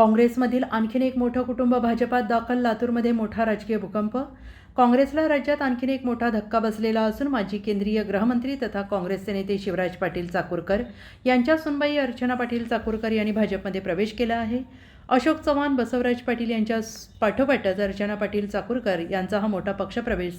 काँग्रेसमधील आणखीन एक मोठं कुटुंब भाजपात दाखल लातूरमध्ये मोठा राजकीय भूकंप. काँग्रेसला राज्यात आणखीन एक मोठा धक्का बसलेला असून माजी केंद्रीय गृहमंत्री तथा काँग्रेसचे नेते शिवराज पाटील चाकूरकर यांच्या सुनबाई अर्चना पाटील चाकूरकर यांनी भाजपमध्ये प्रवेश केला आहे. अशोक चव्हाण बसवराज पाटील यांच्या पाठोपाठच अर्चना पाटील चाकूरकर यांचा हा मोठा पक्षप्रवेश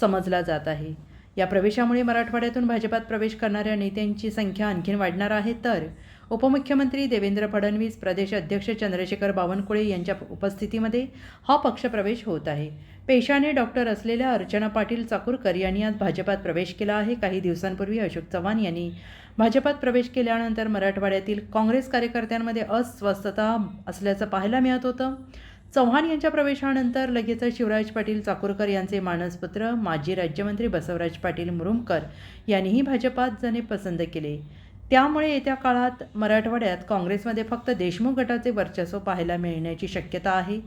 समजला जात आहे. या प्रवेशामुळे मराठवाड्यातून भाजपात प्रवेश करणाऱ्या नेत्यांची संख्या आणखीन वाढणार आहे. तर उपमुख्यमंत्री देवेंद्र फडणवीस प्रदेश अध्यक्ष चंद्रशेखर बावनकुळे यांच्या उपस्थितीमध्ये हा पक्षप्रवेश होत आहे. पेशाने डॉक्टर असलेल्या अर्चना पाटील चाकूरकर यांनी आज भाजपात प्रवेश केला आहे. काही दिवसांपूर्वी अशोक चव्हाण यांनी भाजपात प्रवेश केल्यानंतर मराठवाड्यातील काँग्रेस कार्यकर्त्यांमध्ये अस्वस्थता असल्याचं पाहायला मिळत होतं. चव्हाण यांच्या प्रवेशानंतर लगेच शिवराज पाटील चाकूरकर यांचे मानसपुत्र माजी राज्यमंत्री बसवराज पाटील मुरुमकर यांनीही भाजपात जाणे पसंत केले. त्यामुळे येत्या काळात मराठवाड्यात काँग्रेसमध्ये फक्त देशमुख गटाचे वर्चस्व पाहायला मिळण्याची शक्यता आहे.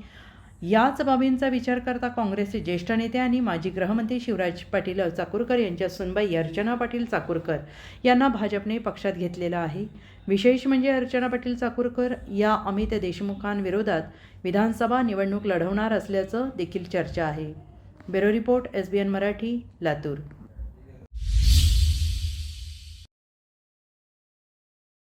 याच बाबींचा विचार करता काँग्रेसचे ज्येष्ठ नेते आणि माजी गृहमंत्री शिवराज पाटील चाकूरकर यांच्या सुनबाई अर्चना पाटील चाकूरकर यांना भाजपने पक्षात घेतलेलं आहे. विशेष म्हणजे अर्चना पाटील चाकूरकर या अमित देशमुखांविरोधात विधानसभा निवडणूक लढवणार असल्याचं देखील चर्चा आहे. Bureau report S B N Marathi Latur.